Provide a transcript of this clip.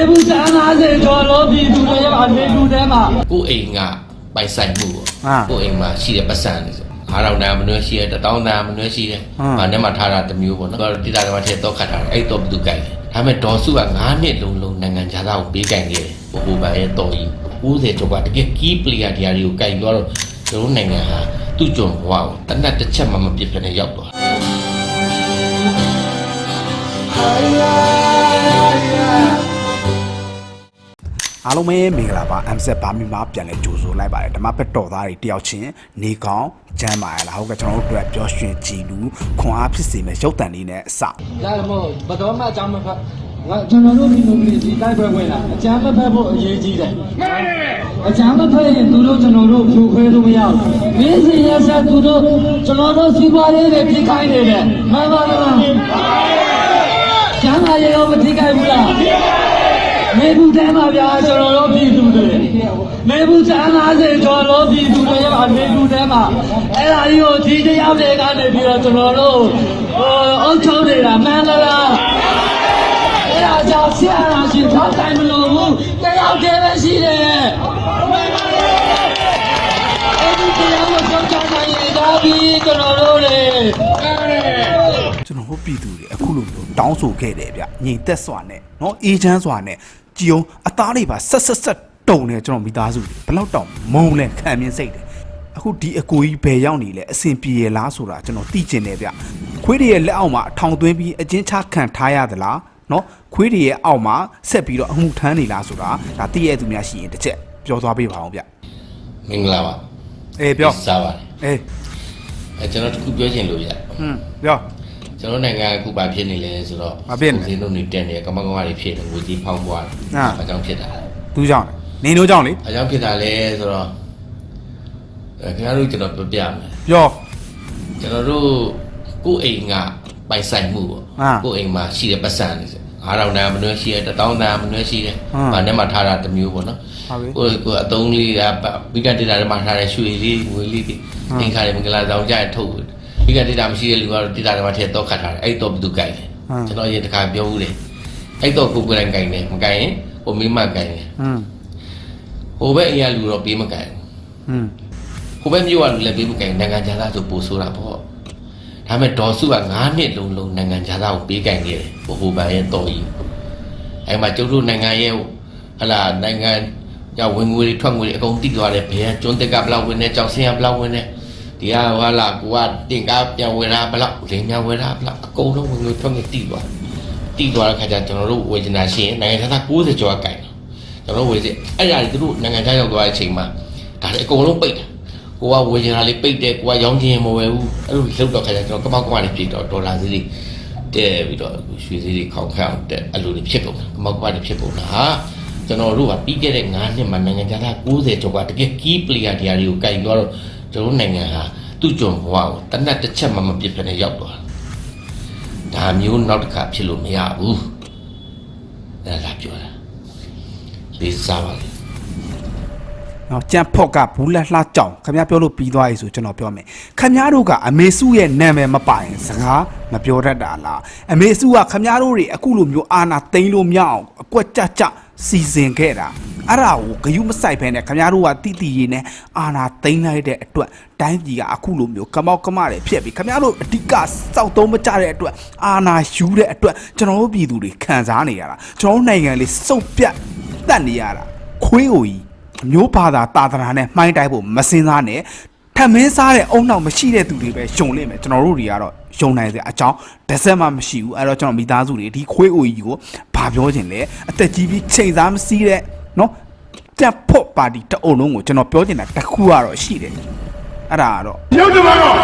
ေဘူးစမ်း50ကျော်လို့ပြည်သူတွေအနေတူထဲမှာကိုယ့်အိမ်ကပိုင်ဆိုင်မှုပေါ့အာကိုယ့်အိမ်မှာရှိတဲ့ပတ်စံလေးဆို9000တန်မနှွှဲရှိတယ်1000တန်မနှွှဲရှိတယ်ဟမ်။ဘာနဲ့မှထားတာတစ်မျိုးပေါ့နော်။တော့တိတာကမှထည့်တော့ခတ်ထားတယ်။အဲ့တော့ဘယ်သူကြိုက်လဲ။ဒါပေမဲ့ဒေါ်စုက9နှစ်လုံးလုံးနိုင်ငံခြားသားကိုပေးကြိုင်ခဲ့တယ်။ဟိုဘန်ရဲ့တော်ကြီး90ကျော်ကတကယ် key player တရားတွေကိုကြိုင်သွားတော့ကျွန်တော်တို့နိုင်ငံဟာသူ့ကြုံဘဝကိုတနတ်တစ်ချက်မှမပြစ်ဖက်နဲ့ရောက်သွား အားလုံးပဲမင်္ဂလာပါ MZ ဘာမီမှာပြန်လဲကြိုဆိုလိုက်ပါတယ်ဓမ္မဘက်တော်သားတွေတယောက်ချင်းနေကောင်းကျမ်းပါရလားဟုတ်ကဲ့ကျွန်တော်တို့အတွက်ပြောရှင်ကြည်လူခွန်အားဖြစ်စေမဲ့ရုပ်တံလေးနဲ့အစဒါမို့ဘတော်မှအကြောင်းမဖတ်ငါကျွန်တော်တို့ဒီလိုမျိုးဒီတိုက်ပွဲဝင်လာအကြမ်းမဖက်ဖို့အရေးကြီးတယ်အကြမ်းမဖက်ရင်သူတို့ကျွန်တော်တို့ဖြိုခွဲလို့မရဘူးမင်းစီရဆက်သူတို့ကျွန်တော်တို့စီးပွားရေးတွေဖိခိုင်းနေတယ်မှန်ပါလားကျမ်းပါရေရောမထိခိုက်ဘူးလား မေဘူးတဲမှာဗျာကျွန်တော်တို့ပြည်သူတွေမေဘူးစမ်း50ကျော်လို့ပြည်သူတွေအနေတူတဲမှာအဲ့ဒါကြီးကိုဒီတရားတွေကနေပြီးတော့ကျွန်တော်တို့ဟိုအုတ်ချုံနေတာမှန်လား အဲ့ဒါကြောင့်ဆရာတော်ရှင်ထောက်တိုင်မလို့ဘူးတယောက်တည်းပဲရှိတယ်အဲ့ဒီတရားကိုကြောက်ကြောက်နိုင်ရတာပြီးကျွန်တော်တို့လေအဲ့ဒါ ကျွန်တော်တို့ပြည်သူတွေအခုလိုမျိုးတောင်းဆိုခဲ့တယ်ဗျညီသက်စွာနဲ့เนาะအေးချမ်းစွာနဲ့ ကြည်အောင်အသားတွေပါဆက်ဆက်ဆက်တုံနေကျွန်တော်မိသားစုတွေဘလောက်တောင်မုံလဲခံမြင်စိတ်တယ်အခုဒီအကိုကြီးဘယ်ရောက်နေလဲအဆင်ပြေရလားဆိုတာကျွန်တော်သိကျင်တယ်ဗျခွေးတွေရဲ့လက်အောက်မှာအထောင်သွင်းပြီးအချင်းချခံထားရသလားနော်ခွေးတွေရဲ့အောက်မှာဆက်ပြီးတော့အမှုထမ်းနေလားဆိုတာဒါသိရတဲ့သူများရှိရင်တစ်ချက်ပြောသွားပေးပါအောင်ဗျမင်္ဂလာပါအေးပြောစားပါလေအေးအဲကျွန်တော်တခုပြောချင်လို့ဗျဟွန်းပြော ကျွန်တော်နိုင်ငံအခုဘာဖြစ်နေလဲဆိုတော့ဘာဖြစ်နေလဲဈေးနှုန်းတွေတက်နေတယ်ကမကမတွေဖြစ်နေငွေကြီးဖောင်းပွားတယ်အာအကြောင်းဖြစ်တာလဲသူကြောင့်လေနင်တို့ကြောင့်လေအကြောင်းဖြစ်တာလဲဆိုတော့အဲခင်ဗျားတို့ကျွန်တော်ပြောပြမယ်ပြောကျွန်တော်တို့ကိုယ့်အိမ်ကပိုင်ဆိုင်မှုပေါ့အာကိုယ့်အိမ်မှာရှိတဲ့ပတ်စံလေးဆို9000တန်မနှွှဲရှိတယ်1000တန်မနှွှဲရှိတယ်ဟမ်ဘာနဲ့မှထားတာတစ်မျိုးပေါ့နော်ဟုတ်ပြီကိုယ်ကိုယ်အတုံးလေးကဝိကဒေတာတွေမှာထားတဲ့ရွှေလေးငွေလေးတွေအင်္ခါတွေမင်္ဂလာဆောင်ကြရင်ထုတ် ဝိကဒေတာမရှိတဲ့လူကတော့ဒေတာတွေမှာထည့်တော့ခတ်ထားတယ်အဲ့တော့ဘယ်သူကြိုက်လဲဟမ်ကျွန်တော်ရေတခါပြောဘူးတယ်အဲ့တော့ကိုယ်ကိုယ်တိုင်ကြိုက်တယ်မကြိုက်ရင်ဟိုမိမကြိုက်တယ်ဟွန်းဟိုဘက်အရာလူတော့ပေးမကြိုက်ဘူးဟွန်းဟိုဘက်မြို့ကလူလည်းပေးမကြိုက်ဘူးနိုင်ငံခြားသားဆိုပို့ဆိုတာပေါ့ဒါပေမဲ့ဒေါ်စုက9နှစ်လုံးလုံးနိုင်ငံခြားသားကိုပေးကြိုက်ခဲ့တယ်ဟိုဘန်ရဲ့တော်ကြီးအဲ့မှာကျုပ်တို့နိုင်ငံရဲ့ဟလာနိုင်ငံကဝင်ငွေတွေထွက်ငွေတွေအကုန်တိသွားတယ်ဘယ်ကကျွန်းတက်ကဘယ်လောက်ဝင်နေကြောက်စင်းကဘယ်လောက်ဝင်နေ ဒီကဟလာကိုကတင်ကားပြန်ဝင်လာဘယ်လောက်လင်းပြန်ဝင်လာဘယ်လောက်အကုန်လုံးဝင်ငွေထွက်ငွေတိသွားတိသွားတဲ့ခါကျကျွန်တော်တို့ဝေချင်တာရှိရင်နိုင်ငံခြားသား60ကျော်ကကြိုက်တယ်ကျွန်တော်တို့ဝေစီအဲ့ဒါတွေသူတို့နိုင်ငံခြားရောက်သွားတဲ့အချိန်မှာဒါလည်းအကုန်လုံးပိတ်တယ်ကိုကဝေချင်တာလေးပိတ်တယ်ကိုကရောင်းချင်ရင်မဝယ်ဘူးအဲ့လိုလောက်တော့ခါကျကျွန်တော်ကပောက်ကမလေးပြည့်တော့ဒေါ်လာစီးတွေတဲပြီးတော့ရွှေစီးတွေခေါင်ခေါင်တဲ့အဲ့လိုတွေဖြစ်ကုန်တယ်ကမောက်ကမလေးဖြစ်ကုန်တာဟာကျွန်တော်တို့ကပြီးခဲ့တဲ့9နှစ်မှာနိုင်ငံခြားသား60ကျော်ကတကယ် key player တရားတွေကိုကြိုက်သွားတော့ ကျွန်တော်တို့နိုင်ငံဟာသူ့ကြုံဘဝကိုတနတ်တစ်ချက်မှမပြစ်ဖက်နဲ့ရောက်သွားတယ်ဒါမျိုးနောက်တစ်ခါဖြစ်လို့မရဘူးအဲ့ဒါပြောတာလေးစားပါလေနော်ကြံဖော့ကဘူးလက်လှကြောင်ခင်ဗျားပြောလို့ပြီးသွားပြီဆိုကျွန်တော်ပြောမယ်ခင်ဗျားတို့ကအမေစုရဲ့နာမည်မပိုင်စကားမပြောတတ်တာလားအမေစုကခင်ဗျားတို့တွေအခုလိုမျိုးအာနာသိမ့်လို့မရအောင်အကွက်ကြကြ စီစဉ်ခဲ့တာအဲ့ဒါကိုဂယုမဆိုင်ဖဲနဲ့ခင်ဗျားတို့ကတိတိရေးနဲ့အာနာသိမ့်လိုက်တဲ့အတွက်တိုင်းပြည်ကအခုလိုမျိုးကမောက်ကမတွေဖြစ်ပြီးခင်ဗျားတို့အဓိကစောက်သုံးမကြတဲ့အတွက်အာနာယူတဲ့အတွက်ကျွန်တော်တို့ပြည်သူတွေခံစားနေရတာကျွန်တော်တို့နိုင်ငံလေးစုပ်ပြတ်တတ်နေရတာခွေးကိုကြီးအမျိုးဘာသာတာသနာနဲ့မှိုင်းတိုက်ဖို့မစင်စားနဲ့ ထမင်းစားတဲ့အုံနောက်မရှိတဲ့သူတွေပဲယုံလိမ့်မယ်ကျွန်တော်တို့တွေကတော့ယုံနိုင်တဲ့အကြောင်းတစ်စက်မှမရှိဘူးအဲ့တော့ကျွန်တော်မိသားစုတွေဒီခွေးအိုကြီးကိုဘာပြောချင်လဲအသက်ကြီးပြီးချိန်စားမစည်းတဲ့နော်တက်ဖို့ပါတီတအုံလုံးကိုကျွန်တော်ပြောချင်တာတစ်ခုကတော့ရှိတယ်အဲ့ဒါကတော့ရုပ်တမတော့